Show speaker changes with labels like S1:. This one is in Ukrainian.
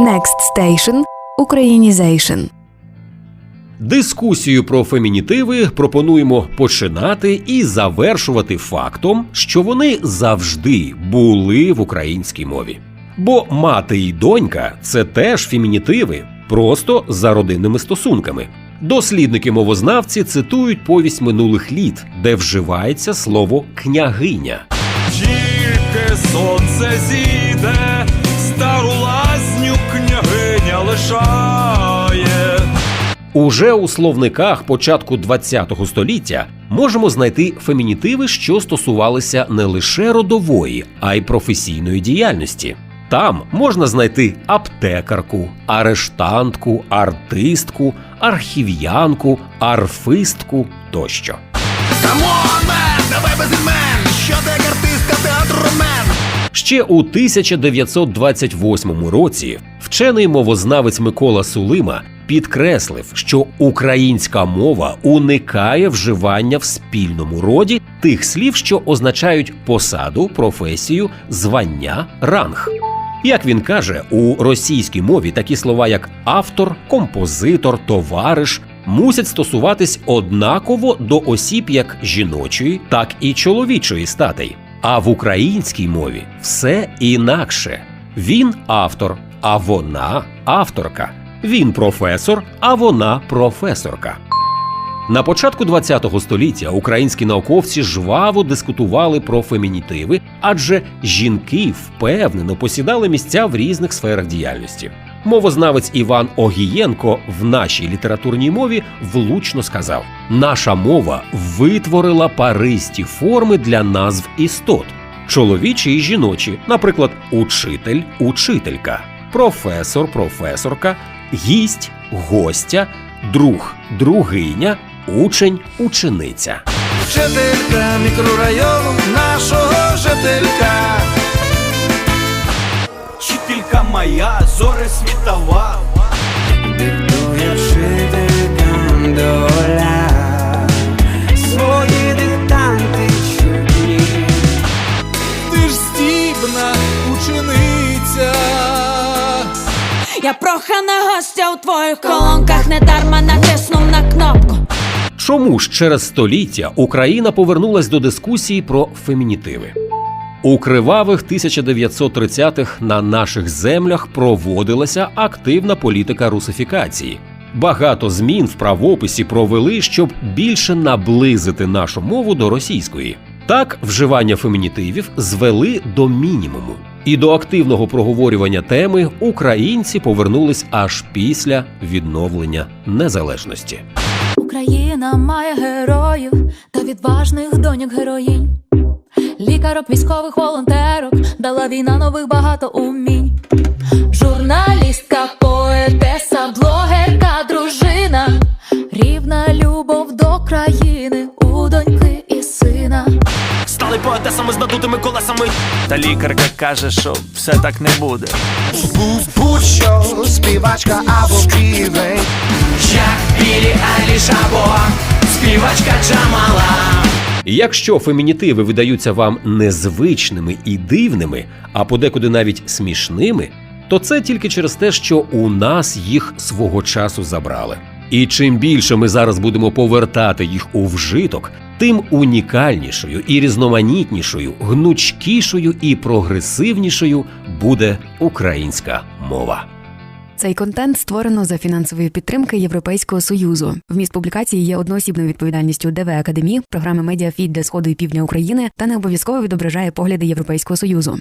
S1: Next Station – Українізейшн.
S2: Дискусію про фемінітиви пропонуємо починати і завершувати фактом, що вони завжди були в українській мові. Бо мати і донька це теж фемінітиви, просто за родинними стосунками. Дослідники мовознавці цитують повість минулих літ, де вживається слово княгиня.
S3: Тільки сонце зійде, стару
S2: Уже у словниках початку ХХ століття можемо знайти фемінітиви, що стосувалися не лише родової, а й професійної діяльності. Там можна знайти аптекарку, арештантку, артистку, архів'янку, арфистку тощо.
S4: Камон, мен, давай без імен, що ти артистка театру.
S2: Ще у 1928 році вчений мовознавець Микола Сулима підкреслив, що українська мова уникає вживання в спільному роді тих слів, що означають посаду, професію, звання, ранг. Як він каже, у російській мові такі слова, як автор, композитор, товариш, мусять стосуватись однаково до осіб як жіночої, так і чоловічої статей. А в українській мові все інакше. Він автор, а вона авторка. Він професор, а вона професорка. На початку ХХ століття українські науковці жваво дискутували про фемінітиви, адже жінки впевнено посідали місця в різних сферах діяльності. Мовознавець Іван Огієнко в нашій літературній мові влучно сказав: наша мова витворила паристі форми для назв істот чоловічі і жіночі, наприклад, учитель, учителька, професор, професорка, гість, гостя, друг, другиня, учень, учениця.
S4: Вчителька мікрорайону нашого жителька.
S3: Вчителька моя, зоре світова.
S4: Диктує вчителькам доля.
S5: Я прохана гостя у твоїх колонках, недарма натиснув на кнопку.
S2: Чому ж через століття Україна повернулась до дискусії про фемінітиви? У кривавих 1930-х на наших землях проводилася активна політика русифікації. Багато змін в правописі провели, щоб більше наблизити нашу мову до російської. Так, вживання фемінітивів звели до мінімуму. І до активного проговорювання теми українці повернулись аж після відновлення незалежності.
S5: Україна має героїв та відважних доньок героїнь. Лікарок, військових волонтерок, дала війна нових багато умінь. Журналістка,
S3: з надутими колесами. Та лікарка каже, що все так не буде.
S4: Будь-що співачка або півень.
S3: Як білі Айліш або співачка Джамала.
S2: Якщо фемінітиви видаються вам незвичними і дивними, а подекуди навіть смішними, то це тільки через те, що у нас їх свого часу забрали. І чим більше ми зараз будемо повертати їх у вжиток, тим унікальнішою і різноманітнішою, гнучкішою і прогресивнішою буде українська мова.
S1: Цей контент створено за фінансової підтримки Європейського союзу. Вміст публікації є одноосібною відповідальністю ДВ Академії, програми Медіафіт для сходу і півдня України та не обов'язково відображає погляди Європейського союзу.